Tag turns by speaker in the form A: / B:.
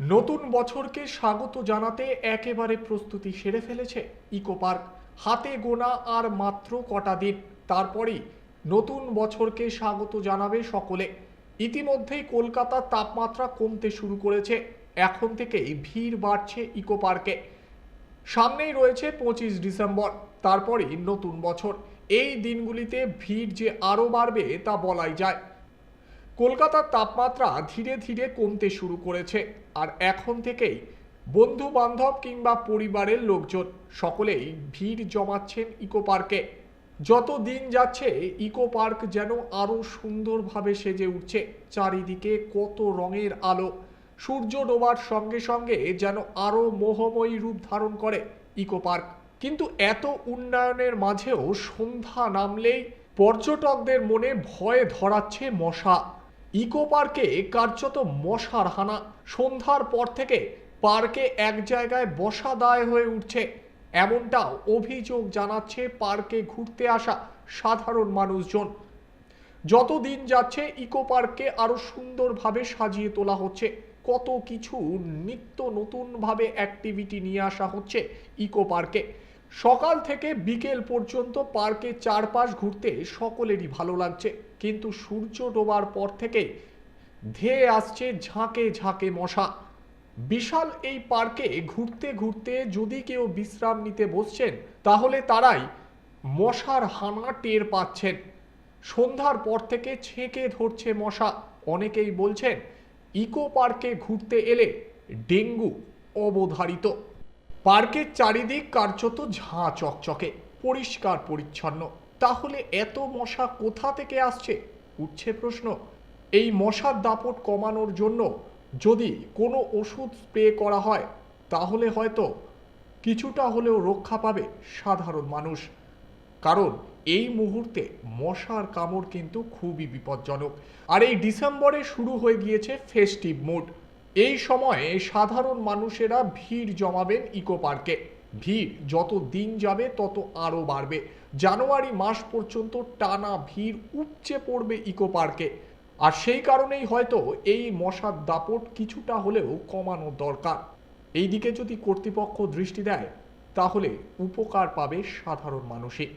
A: নতুন বছরকে স্বাগত জানাতে একেবারে প্রস্তুতি সেরে ফেলেছে ইকো পার্ক। হাতে গোনা আর মাত্র কটা দিন। তারপরেই নতুন বছরকে স্বাগত জানাবে সকলে। ইতিমধ্যেই কলকাতার তাপমাত্রা কমতে শুরু করেছে। এখন থেকেই ভিড় বাড়ছে ইকো পার্কে। সামনেই রয়েছে পঁচিশ ডিসেম্বর। তারপরেই নতুন বছর। এই দিনগুলিতে ভিড় যে আরও বাড়বে তা বলাই যায়। কলকাতার তাপমাত্রা ধীরে ধীরে কমতে শুরু করেছে। আর এখন থেকেই বন্ধু বান্ধব কিংবা পরিবারের লোকজন সকলেই ভিড় জমাচ্ছেন ইকো পার্কে। যত দিন যাচ্ছে, ইকো পার্ক যেন আরও সুন্দরভাবে সেজে উঠছে। চারিদিকে কত রঙের আলো। সূর্য ডোবার সঙ্গে সঙ্গে যেন আরও মোহময়ী রূপ ধারণ করে ইকো পার্ক। কিন্তু এত উন্নয়নের মাঝেও সন্ধ্যা নামলেই পর্যটকদের মনে ভয় ধরাচ্ছে মশা। ইকো পার্কে কার্যত মশার হানা। সন্ধ্যার পর থেকে পার্কে এক জায়গায় বসা দায় হয়ে উঠছে। এমনটাও অভিযোগ জানাচ্ছে পার্কে ঘুরতে আসা সাধারণ মানুষজন। যত দিন যাচ্ছে, ইকো পার্ককে আরও সুন্দরভাবে সাজিয়ে তোলা হচ্ছে। কত কিছু নিত্য নতুনভাবে অ্যাক্টিভিটি নিয়ে আসা হচ্ছে ইকো পার্কে। সকাল থেকে বিকেল পর্যন্ত পার্কে চারপাশ ঘুরতে সকলেরই ভালো লাগছে। কিন্তু সূর্য ডোবার পর থেকে ধেয়ে আসছে ঝাঁকে ঝাঁকে মশা। বিশাল এই পার্কে ঘুরতে ঘুরতে যদি কেউ বিশ্রাম নিতে বসছেন, তাহলে তারাই মশার হানা টের পাচ্ছেন। সন্ধ্যার পর থেকে ছেঁকে ধরছে মশা। অনেকেই বলছেন, ইকো পার্কে ঘুরতে এলে ডেঙ্গু অবধারিত। পার্কের চারিদিক কার্যত ঝাঁ চকচকে, পরিষ্কার পরিচ্ছন্ন। তাহলে এত মশা কোথা থেকে আসছে? উঠছে প্রশ্ন। এই মশার দাপট কমানোর জন্য যদি কোনো ওষুধ স্প্রে করা হয়, তাহলে হয়তো কিছুটা হলেও রক্ষা পাবে সাধারণ মানুষ। কারণ এই মুহূর্তে মশার কামড় কিন্তু খুবই বিপজ্জনক। আর এই ডিসেম্বরে শুরু হয়ে গিয়েছে ফেস্টিভ মুড এই সময়ে সাধারণ মানুষেরা ভিড় জমাবেন ইকো পার্কে। ভিড় যত দিন যাবে, তত আরও বাড়বে। জানুয়ারি মাস পর্যন্ত টানা ভিড় উপচে পড়বে ইকো পার্কে। আর সেই কারণেই হয়তো এই মশার দাপট কিছুটা হলেও কমানো দরকার। এই দিকে যদি কর্তৃপক্ষ দৃষ্টি দেয়, তাহলে উপকার পাবে সাধারণ মানুষই।